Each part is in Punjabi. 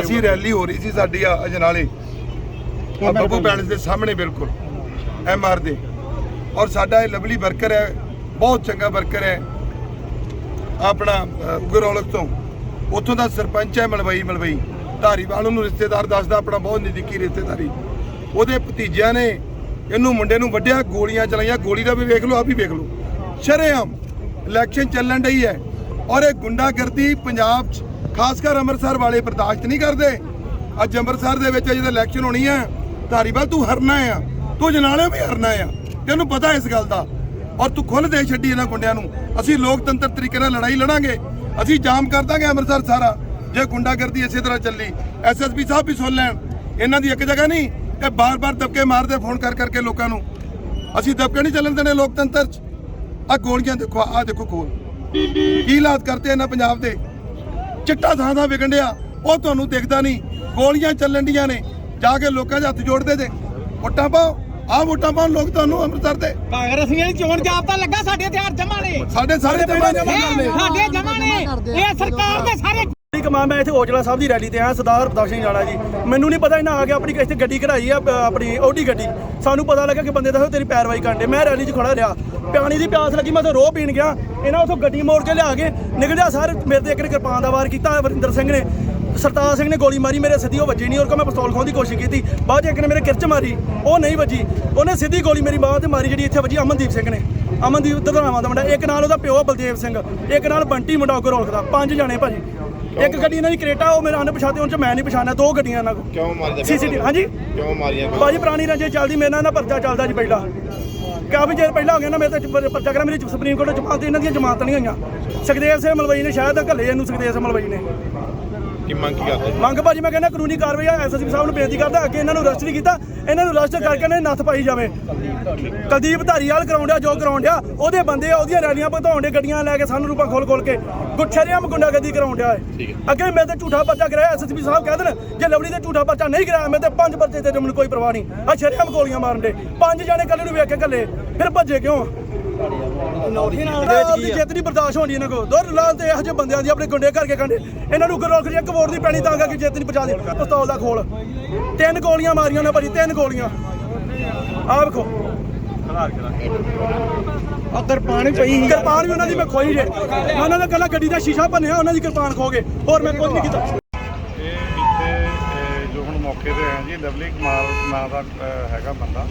ਅਸੀਂ ਰੈਲੀ ਹੋ ਰਹੀ ਸੀ ਸਾਡੀ ਆ ਅਜਨਾਲੇ ਆ ਬੱਬੂ ਪੈਲਸ ਦੇ ਸਾਹਮਣੇ ਬਿਲਕੁਲ ਐਮ ਆਰ ਦੇ। ਔਰ ਸਾਡਾ ਇਹ ਲਵਲੀ ਵਰਕਰ ਹੈ ਬਹੁਤ ਚੰਗਾ ਵਰਕਰ ਹੈ ਆਪਣਾ ਅ, ਗੁਰੌਲਖ ਤੋਂ। ਉੱਥੋਂ ਦਾ ਸਰਪੰਚ ਹੈ ਮਲਵਈ ਮਲਵਈ। ਧਾਰੀਵਾਲ ਉਹਨੂੰ ਰਿਸ਼ਤੇਦਾਰ ਦੱਸਦਾ ਆਪਣਾ ਬਹੁਤ ਨਜ਼ਦੀਕੀ ਰਿਸ਼ਤੇਦਾਰੀ। ਉਹਦੇ ਭਤੀਜਿਆਂ ਨੇ ਇਹਨੂੰ ਮੁੰਡੇ ਨੂੰ ਵੱਢਿਆ ਗੋਲੀਆਂ ਚਲਾਈਆਂ ਗੋਲੀ ਦਾ ਵੀ ਵੇਖ ਲਓ ਆ ਵੀ ਵੇਖ ਲਓ। ਸ਼ਰੇਆਮ ਇਲੈਕਸ਼ਨ ਚੱਲਣ ਡਈ ਹੈ। ਔਰ ਇਹ ਗੁੰਡਾਗਰਦੀ ਪੰਜਾਬ 'ਚ ਖਾਸ ਕਰ ਅੰਮ੍ਰਿਤਸਰ ਵਾਲੇ ਬਰਦਾਸ਼ਤ ਨਹੀਂ ਕਰਦੇ। ਅੱਜ ਅੰਮ੍ਰਿਤਸਰ ਦੇ ਵਿੱਚ ਜਦੋਂ ਇਲੈਕਸ਼ਨ ਹੋਣੀ ਹੈ, ਧਾਰੀਵਾਲ ਤੂੰ ਹਰਨਾ ਆ, ਤੂੰ ਜਨਾਲੇ ਵੀ ਹਰਨਾ ਆ। ਤੈਨੂੰ ਪਤਾ ਇਸ ਗੱਲ ਦਾ। ਔਰ ਤੂੰ ਖੁੱਲ ਦੇ ਛੱਡੀ ਇਹਨਾਂ ਗੁੰਡਿਆਂ ਨੂੰ। ਅਸੀਂ ਲੋਕਤੰਤਰ ਤਰੀਕੇ ਨਾਲ ਲੜਾਈ ਲੜਾਂਗੇ। ਅਸੀਂ ਜਾਮ ਕਰ ਦਾਂਗੇ ਅੰਮ੍ਰਿਤਸਰ ਸਾਰਾ। ਜੇ ਗੁੰਡਾਗਰਦੀ ਇਸੇ ਤਰ੍ਹਾਂ ਚੱਲੀ ਐਸਐਸਪੀ ਸਾਹਿਬ ਵੀ ਸੁਣ ਲੈਣ। ਇਹਨਾਂ ਦੀ ਇੱਕ ਜਗ੍ਹਾ ਨਹੀਂ, ਇਹ ਬਾਰ-ਬਾਰ ਦਬਕੇ ਮਾਰਦੇ, ਫੋਨ ਕਰ ਕਰਕੇ ਲੋਕਾਂ ਨੂੰ। ਅਸੀਂ ਦਬਕੇ ਨਹੀਂ ਚੱਲਣ ਦੇਣੇ ਲੋਕਤੰਤਰ 'ਚ। ਆ ਗੋਲੀਆਂ ਦੇਖੋ ਆ ਦੇਖੋ ਕੋਲ ਕੀ ਹਾਲਾਤ ਕਰਤੇ ਇਹਨਾਂ ਪੰਜਾਬ ਦੇ? ਚਿੱਟਾ ਥਾਂ ਥਾਂ ਵਿਕਣ ਡਿਆ। ਉਹ ਤੁਹਾਨੂੰ ਦਿਖਦਾ ਨਹੀਂ। ਗੋਲੀਆਂ ਚੱਲਣ ਡੀਆਂ ਨੇ। ਜਾ ਕੇ ਲੋਕਾਂ ਦੇ ਹੱਥ ਜੋੜਦੇ ਤੇ। ਵੋਟਾਂ ਪਾਓ। ਆਹ ਵੋਟਾਂ ਪਾਉਣ ਲੋਕ ਤੁਹਾਨੂੰ ਅੰਮ੍ਰਿਤਸਰ ਦੇ। ਕਾਂਗਰਸੀਆਂ ਦੀ ਚੋਣ ਜਾਬਤਾ ਲੱਗਾ ਸਾਡੇ ਹਥਿਆਰ ਜਮਾ ਨੇ। ਸਾਡੇ ਸਾਰੇ ਜਮਾ ਇਹ ਸਾਡੇ ਜਮਾ ਨੇ। ਇਹ ਸਰਕਾਰ ਦੇ ਸਾਰੇ ਇੱਕ ਮਾਂ ਮੈਂ ਇੱਥੇ ਔਜਲਾ ਸਾਹਿਬ ਦੀ ਰੈਲੀ ਤੇ ਆਇਆ ਸਰਦਾਰ ਪ੍ਰਤਾਪ ਸਿੰਘ ਜਾਣਾ ਜੀ। ਮੈਨੂੰ ਨਹੀਂ ਪਤਾ ਇਹਨਾਂ ਆ ਕੇ ਆਪਣੀ ਇੱਥੇ ਗੱਡੀ ਕਢਾਈ ਆ ਆਪਣੀ ਓਡੀ ਗੱਡੀ। ਸਾਨੂੰ ਪਤਾ ਲੱਗਾ ਕਿ ਬੰਦੇ ਦੱਸੋ ਤੇਰੀ ਪੈਰਵਾਈ ਕਰਦੇ ਮੈਂ ਰੈਲੀ 'ਚ ਖੜਾ ਰਿਹਾ। ਪਾਣੀ ਦੀ ਪਿਆਸ ਲੱਗੀ ਮੈਂ ਤਾਂ ਰੋਹ ਪੀਣ ਗਿਆ। ਇਹਨਾਂ ਉਥੋਂ ਗੱਡੀ ਮੋੜ ਕੇ ਲਿਆ ਕੇ ਨਿਕਲਿਆ। ਸਾਰੇ ਮੇਰੇ ਤੇ ਇੱਕ ਨੇ ਕਿਰਪਾਨ ਦਾ ਵਾਰ ਕੀਤਾ ਵਰਿੰਦਰ ਸਿੰਘ ਨੇ। ਸਰਤਾਜ ਸਿੰਘ ਨੇ ਗੋਲੀ ਮਾਰੀ ਮੇਰੇ ਸਿੱਧੀ ਉਹ ਵੱਜੀ ਨਹੀਂ ਔਰ ਕੋ ਮੈਂ ਪਿਸਤੌਲ ਖੋਣ ਦੀ ਕੋਸ਼ਿਸ਼ ਕੀਤੀ। ਬਾਅਦ ਇੱਕ ਨੇ ਮੇਰੇ ਕਿਰਚ ਮਾਰੀ ਉਹ ਨਹੀਂ ਵੱਜੀ। ਉਹਨੇ ਸਿੱਧੀ ਗੋਲੀ ਮੇਰੀ ਬਾਹ ਤੇ ਮਾਰੀ ਜਿਹੜੀ ਇੱਥੇ ਵੱਜੀ ਅਮਨਦੀਪ ਸਿੰਘ ਨੇ। ਅਮਨਦੀਪ ਦਧਾਵਾਂ ਦਾ ਮੁੰਡਾ ਇੱਕ ਨਾਲ ਉਹਦਾ ਪਿਓ ਬਲਦੇਵ ਸਿੰਘ। ਇੱਕ ਨਾਲ ਬੰਟੀ ਮੁੰਡਾ ਉਹ ਰੋਲਕ ਦਾ। ਪੰਜ ਜਾਣੇ ਭਾਜੀ। ਇੱਕ ਗੱਡੀ ਇਹਨਾਂ ਦੀ ਕਰੇਟਾ ਉਹ ਮੇਰਾ ਅਣਪਛਾਤੇ ਉਹਨਾਂ ਚ ਮੈਂ ਨਹੀਂ ਪਛਾਣਿਆ। ਦੋ ਗੱਡੀਆਂ ਇਹਨਾਂ ਕੋਲ। ਕਿਉਂ ਮਾਰਦੇ ਸੀਸੀਟੀਵੀ ਹਾਂਜੀ। ਕਿਉਂ ਮਾਰੀਆਂ? ਭਾਜੀ ਪੁਰਾਣੀ ਰੰਜੇ ਚੱਲਦੀ ਮੇਰੇ ਨਾਲ ਨਾ ਪਰਚਾ ਚੱਲਦਾ ਜੀ ਪਹਿਲਾਂ। ਕਾਫੀ ਚਿਰ ਪਹਿਲਾਂ ਹੋ ਗਿਆ ਨਾ, ਮੇਰੇ ਤੇ ਪ- ਪਰਚਾ ਕਰਾ ਮੇਰੀ ਸੁਪਰੀਮ ਕੋਰਟ ਚ ਜਮਾਨਤ ਇਹਨਾਂ ਦੀਆਂ ਜਮਾਨਤਾਂ ਨਹੀਂ ਹੋਈਆਂ। ਸੁਖਦੇਵ ਸਿੰਘ ਮਲਵਈ ਨੇ ਸ਼ਾਇਦ ਘੱਲੇ ਇਹਨੂੰ ਸੁਖਦੇਵ ਸਿੰਘ ਮਲਵਈ ਨੇ। ਕੀ ਮੰਗ ਕੀ ਕਰਦੇ? ਮੰਗ ਭਾਜੀ ਮੈਂ ਕਹਿੰਦਾ ਕਾਨੂੰਨੀ ਕਾਰਵਾਈ ਐਸਐਸਪੀ ਸਾਹਿਬ ਨੂੰ ਬੇਨਤੀ ਕਰਦਾ ਅੱਗੇ ਇਹਨਾਂ ਨੂੰ ਅਰੈਸਟ ਨਹੀਂ ਕੀਤਾ ਇਹਨਾਂ ਨੂੰ ਅਰੈਸਟ ਕਰਕੇ ਇਹਨਾਂ ਦੀ ਨੱਥ ਪਾਈ ਜਾਵੇ। ਕੁਲਦੀਪ ਧਾਰੀਵਾਲ ਕਰਾਉਣ ਡਿਆ ਜੋ ਕਰਾਉਣ ਡਿਆ ਉਹਦੇ ਬੰਦੇ ਆ, ਉਹਦੀਆਂ ਰੈਲੀਆਂ ਵਧਾਉਣ ਦੇ ਗੱਡੀਆਂ ਲੈ ਕੇ ਸਾਨੂੰ ਰੂਪਾ ਖੋਲ ਖੋਲ ਕੇ ਗੁੱਛਰਿਆਂ ਗੁੰਡਾਗਰਦੀ ਕਰਾਉਣ ਡਿਆ ਹੈ। ਅੱਗੇ ਮੈਂ ਤੇ ਝੂਠਾ ਪਰਚਾ ਕਰਾਇਆ ਐਸਐਸਪੀ ਸਾਹਿਬ ਕਹਿ ਦੇਣ ਜੇ ਲਵਲੀ ਤੇ ਝੂਠਾ ਪਰਚਾ ਨਹੀਂ ਕਰਾਇਆ ਮੈਂ ਤੇ ਪੰਜ ਪਰਚੇ ਤੇ ਮੈਨੂੰ ਕੋਈ ਪਰਵਾਹ ਨਹੀਂ। ਆ ਸ਼ਰਿਆਮ ਗੋਲੀਆਂ ਮਾਰਨ ਦੇ ਪੰਜ ਜਾਣੇ ਕੱਲ ਨੂੰ ਵੇਖ ਕੇ ਕੱਲੇ ਫਿਰ ਭੱਜੇ ਕਿਉਂ? ਆਪਦੀ ਜਿੱਤ ਨਹੀਂ ਬਰਦਾਸ਼ਤ ਹੋਣੀ ਇਹਨਾਂ ਕੋ ਦੋਰ ਲਾਲ ਤੇ ਇਹੋ ਜਿਹੇ ਬੰਦਿਆਂ ਦੀ ਆਪਣੇ ਗੁੰਡੇ ਕਰਕੇ ਕੰਡੇ ਇਹਨਾਂ ਨੂੰ ਰੋਕ ਰਹੀ ਇੱਕ ਵੋਟ ਦੀ ਪੈਣੀ ਤਾਂ ਕਰਕੇ ਜਿੱਤ ਨਹੀਂ ਪਹੁੰਚਾ ਦੇ ਪਿਸਤੌਲ ਦਾ ਖੋਲ। ਤਿੰਨ ਗੋਲੀਆਂ ਮਾਰੀਆਂ ਨੇ ਭਾਜੀ ਤਿੰਨ ਗੋਲੀਆਂ। ਆਹ ਵੇਖੋ। ਅਗਰ ਪਾਣੀ ਪਈ ਕਿਰਪਾਨ ਵੀ ਉਹਨਾਂ ਦੀ ਮੈਂ ਖੋਈ ਜੇ। ਮੈਂ ਉਹਨਾਂ ਦਾ ਕੱਲਾ ਗੱਡੀ ਦਾ ਸ਼ੀਸ਼ਾ ਭੰਨਿਆ ਉਹਨਾਂ ਦੀ ਕਿਰਪਾਨ ਖੋ ਗਏ। ਹੋਰ ਮੈਂ ਕੁਝ ਨਹੀਂ ਕੀਤਾ। ਇਹ ਇੱਥੇ ਅਹ, ਜੋ ਹੁਣ ਮੌਕੇ ਤੇ ਆਇਆ ਜੀ ਲਵਲੀ ਕੁਮਾਰ ਨਾਂ ਦਾ ਅਹ, ਹੈਗਾ ਬੰਦਾ।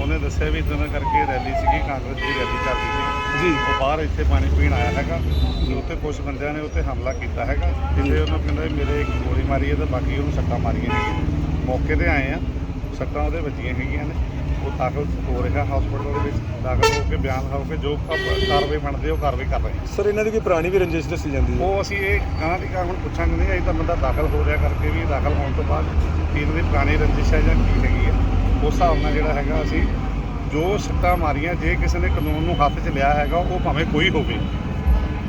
ਉਹਨੇ ਦੱਸਿਆ ਵੀ ਇਦਾਂ ਕਰਕੇ ਰੈਲੀ ਸੀਗੀ ਕਾਂਗਰਸ ਦੀ ਰੈਲੀ ਜੀ। ਉਹ ਬਾਹਰ ਇੱਥੇ ਪਾਣੀ ਪੀਣ ਆਇਆ ਹੈਗਾ। ਤੇ ਉੱਥੇ ਕੁਝ ਬੰਦਿਆਂ ਨੇ ਉੱਤੇ ਹਮਲਾ ਕੀਤਾ ਹੈਗਾ। ਜਿੱਥੇ ਉਹਨਾਂ ਕਹਿੰਦਾ ਮੇਰੇ ਇੱਕ ਗੋਲੀ ਮਾਰੀ ਹੈ ਤੇ ਬਾਕੀ ਉਹਨੂੰ ਸੱਟਾਂ ਮਾਰੀਆਂ ਨੇ ਮੌਕੇ ਤੇ ਆਏ ਆ। ਸੱਟਾਂ ਉਹਦੇ ਵੱਜੀਆਂ ਹੈਗੀਆਂ ਨੇ। ਉਹ ਦਾਖਲ ਹੋ ਰਿਹਾ ਹਸਪੀਟਲ ਦੇ ਵਿੱਚ। ਦਾਖਲ ਹੋ ਕੇ ਬਿਆਨ ਲਿਖਾਓ ਕੇ ਜੋ ਕਾਰਵਾਈ ਬਣਦੀ ਉਹ ਕਾਰਵਾਈ ਕਰ ਰਹੇ ਸਰ ਇਹਨਾਂ ਦੀ ਕੋਈ ਪੁਰਾਣੀ ਵੀ ਰੰਜਿਸ਼ ਦੱਸੀ ਜਾਂਦੀ ਹੈ? ਉਹ ਅਸੀਂ ਇਹ ਗਾਂ ਦੀ ਗਾਂ ਹੁਣ ਪੁੱਛਾਂਗੇ ਨਹੀਂ ਅਜੇ ਤਾਂ ਬੰਦਾ ਦਾਖਲ ਹੋ ਰਿਹਾ ਕਰਕੇ ਵੀ ਦਾਖਲ ਹੋਣ ਤੋਂ ਬਾਅਦ ਕੀ ਇਹਨਾਂ ਦੀ ਪੁਰਾਣੀ ਰੰਜਿਸ਼ ਹੈ ਜਾਂ ਕੀ ਹੈਗੀ ਹੈ। ਉਸ ਹਿਸਾਬ ਨਾਲ ਜਿਹੜਾ ਹੈਗਾ ਅਸੀਂ ਜੋ ਸੱਟਾਂ ਮਾਰੀਆਂ ਜੇ ਕਿਸੇ ਨੇ ਕਾਨੂੰਨ ਨੂੰ ਹੱਥ 'ਚ ਲਿਆ ਹੈਗਾ ਉਹ ਭਾਵੇਂ ਕੋਈ ਹੋਵੇ।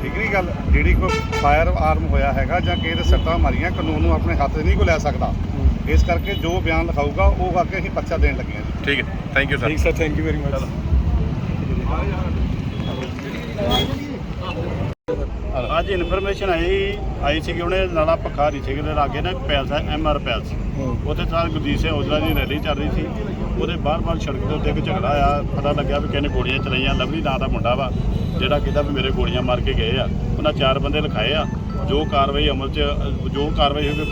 ਠੀਕ ਨਹੀਂ ਗੱਲ? ਜਿਹੜੀ ਕੋਈ ਫਾਇਰ ਆਰਮ ਹੋਇਆ ਹੈਗਾ ਜਾਂ ਕਿਸੇ ਦੇ ਸੱਟਾਂ ਮਾਰੀਆਂ ਕਾਨੂੰਨ ਨੂੰ ਆਪਣੇ ਹੱਥ 'ਚ ਨਹੀਂ ਕੋ ਲੈ ਸਕਦਾ। ਇਸ ਕਰਕੇ ਜੋ ਬਿਆਨ ਲਿਖਾਊਗਾ ਉਹ ਕਰਕੇ ਅਸੀਂ ਪਰਚਾ ਦੇਣ ਲੱਗੇ ਹਾਂ ਜੀ। ਠੀਕ ਹੈ। ਥੈਂਕ ਯੂ ਸਰ ਠੀਕ sir thank you very much ਅੱਜ ਇਨਫੋਰਮੇਸ਼ਨ ਆਈ ਆਈ ਸੀ ਕਿ ਉਹਨੇ ਨਾਲਾ ਪਖਾਰੀ ਸਿੰਘ ਦੇ ਲਾਗੇ ਨਾ ਪੈਲਸ ਹੈ ਐਮ ਆਰ ਪੈਲਸ। ਉੱਥੇ ਸਾਲ ਗੁਰਜੀਤ ਸਿੰਘ ਔਜਲਾ ਦੀ ਰੈਲੀ ਚੱਲ ਰਹੀ ਸੀ। ਉਹਦੇ ਬਾਹਰ-ਬਾਹਰ ਸੜਕ ਦੇ ਉੱਤੇ ਇੱਕ ਝਗੜਾ ਆ ਪਤਾ ਲੱਗਿਆ ਵੀ ਕਿਹਨੇ ਗੋਲੀਆਂ ਚਲਾਈਆਂ ਲਵਲੀ ਨਾਂ ਦਾ ਮੁੰਡਾ ਵਾ ਜਿਹੜਾ ਕਹਿੰਦਾ ਵੀ ਮੇਰੇ ਗੋਲੀਆਂ ਮਾਰ ਕੇ ਗਏ ਆ। ਉਹਨਾਂ ਚਾਰ ਬੰਦੇ ਲਿਖਾਏ ਆ ਜੋ ਕਾਰਵਾਈ ਅਮਲ 'ਚ ਜੋ ਕਾਰਵਾਈ ਹੋਵੇ